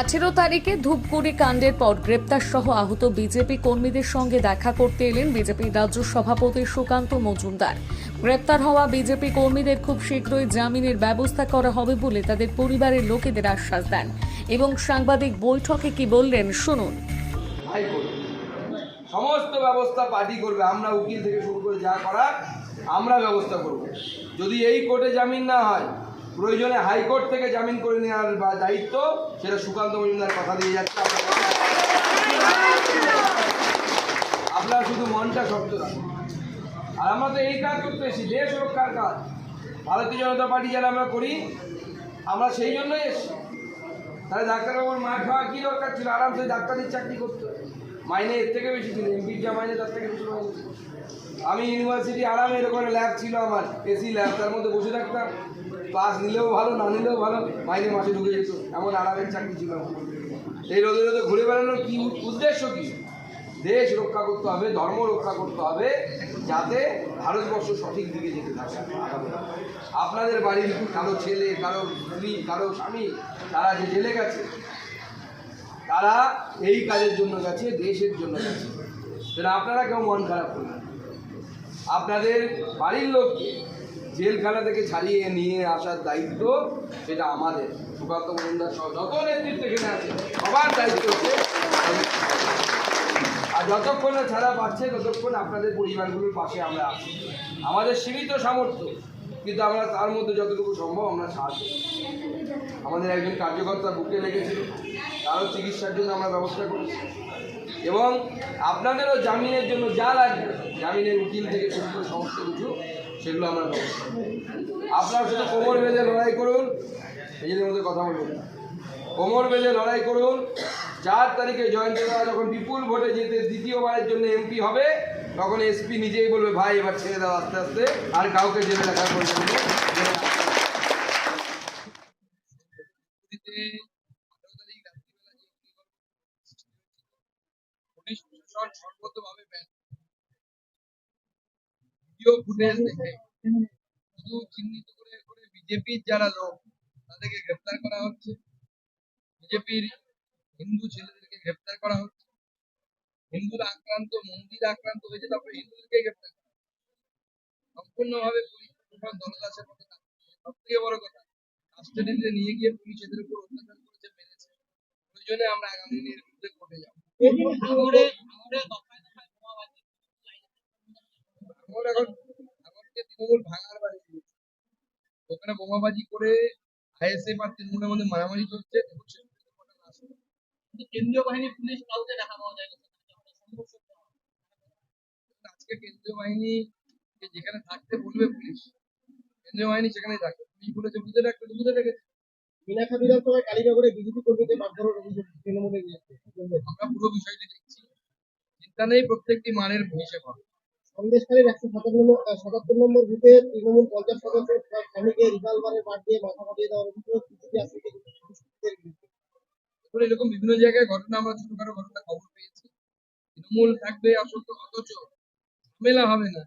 আঠেরো তারিখে ধূপগুড়ি কাণ্ডের পর গ্রেপ্তার সহ আহত বিজেপি কর্মীদের সঙ্গে দেখা করতে এলেন বিজেপি রাজ্য সভাপতি সুকান্ত মজুমদার। গ্রেপ্তার হওয়া বিজেপি কর্মীদের খুব শীঘ্রই জামিনের ব্যবস্থা করা হবে বলে তাদের পরিবারের লোকেদের আশ্বাস দেন এবং সাংবাদিক বৈঠকে কি বললেন শুনুন। সমস্ত ব্যবস্থা পার্টি করবে, আমরা উকিল থেকে শুরু করে যা করার আমরা ব্যবস্থা করব। যদি এই কোর্টে জামিন না হয় প্রয়োজনে হাইকোর্ট থেকে জামিন করে নেওয়ার বা দায়িত্ব সেটা সুকান্ত মজুমদার কথা দিয়ে যাচ্ছে। আপনারা- শুধু মনটা শক্ত রাখুন। আর আমরা তো এই কাজ করতে এসেছি, দেশ রক্ষার কাজ। ভারতীয় জনতা পার্টি যারা আমরা করি, আমরা সেই জন্যই এসেছি। তাহলে ডাক্তারবাবুর মার খাওয়া কী দরকার ছিল? আরামসে ডাক্তারির চাকরি করতে মাইনে এর থেকে বেশি ছিল, এমপির যা মাইনে তার থেকে বেশি মাইনে আমি ইউনিভার্সিটি আরামে এরকম ল্যাব ছিল আমার এসি ল্যাব তার মধ্যে বসে থাকতাম। ক্লাস নিলেও ভালো, না নিলেও ভালো, মাইনে মাসে ঢুকে যেত, এমন আরামের চাকরি ছিল আমার। এই রোদে রোদে ঘুরে বেড়ানোর কি উদ্দেশ্য কি? দেশ রক্ষা করতে হবে, ধর্ম রক্ষা করতে হবে, যাতে ভারতবর্ষ সঠিক দিকে যেতে থাকে। আপনাদের বাড়ির কারও ছেলে, কারও স্ত্রী, কারও স্বামী, তারা যে জেলে গেছে তারা এই কাজের জন্য গেছে, দেশের জন্য গেছে। সেটা আপনারা কেউ মন খারাপ করবেন। আপনাদের বাড়ির লোককে জেলখানা থেকে ছাড়িয়ে নিয়ে আসার দায়িত্ব সেটা আমাদের। সুকান্ত মজুমদার সহ যত নেতৃত্ব এখানে আছে, সবার দায়িত্ব হচ্ছে আর যতক্ষণ ছাড়া পাচ্ছে, ততক্ষণ আপনাদের পরিবারগুলোর পাশে আমরা আছি। আমাদের সীমিত সামর্থ্য কিন্তু আমরা তার মধ্যে যতটুকু সম্ভব আমরা সাহায্য। আমাদের একজন কার্যকর্তা বুকে লেগেছিল, তারও চিকিৎসার জন্য আমরা ব্যবস্থা করেছি। এবং আপনাদেরও জামিনের জন্য যা লাগবে, জামিনের উকিল থেকে শুরু করে সমস্ত কিছু, সেগুলো আমরা ব্যবস্থা আপনারা শুধু কোমর বেঁধে লড়াই করুন, নিজেদের মধ্যে কথা বলবেন না। কোমর বেঁধে লড়াই করুন চার তারিখে জয়ন্ত যখন বিপুল ভোটে যেতে দ্বিতীয়বারের জন্য এমপি হবে, তখন এসপি নিজেই বলবে, ভাই, এবার ছেড়ে দাও আস্তে আস্তে। আর কাউকে জেলে দেখে শুধু চিহ্নিত করে বিজেপির যারা লোক, তাদেরকে গ্রেপ্তার করা হচ্ছে। বিজেপির হিন্দু ছেলেদেরকে গ্রেপ্তার করা হচ্ছে হিন্দুরা আক্রান্ত মন্দির আক্রান্ত হয়েছে তারপরে হিন্দুদেরকে গ্রেপ্তার করা। সম্পূর্ণভাবে পুলিশ প্রশাসন দলদাসের মধ্যে সব থেকে বড় কথা কাস্টাডিতে নিয়ে গিয়ে পুলিশ এদের উপর অত্যাচার করেছে মেরেছে প্রয়োজনে আমরা আগামী দিনে এর বিরুদ্ধে কোর্টে যাব আমার এখন আমাকে তৃণমূল ভাঙার বাড়ি দিয়েছে। ওখানে বোমাবাজি করে আইএসএফ আর তৃণমূলের মধ্যে মারামারি চলছে কেন্দ্রীয় বাহিনী পুলিশ কাউকে দেখা পাওয়া যায় না। সংঘর্ষ। আজকে কেন্দ্রীয় বাহিনী যেখানে থাকতে বলবে পুলিশ কেন্দ্রীয় বাহিনী সেখানেই থাকবে। পুলিশ বলেছে বুঝে রাখতে বুঝে রেখেছে। মিনাখা বিধানসভায় কালীনগরে বিজেপি কর্মীদের মারধরের অভিযোগ তৃণমূলে আমরা পুরো বিষয়টি দেখছি। চিন্তা নেই প্রত্যেকটি মানের হিসেব হবে। সন্দেশকারীর একশো সাতাত্তর নম্বর বুথে তৃণমূল পঞ্চাশ সদস্য তার স্বামীকে রিভলভারের বাদ দিয়ে মাথা ফাটিয়ে দেওয়ার অভিযোগ বিজেপি। তারপরে এরকম বিভিন্ন জায়গায় ঘটনা আমরা ছোটখাটো ঘটনা খবর পেয়েছি। তৃণমূল থাকবে অথচ ঝামেলা হবে না।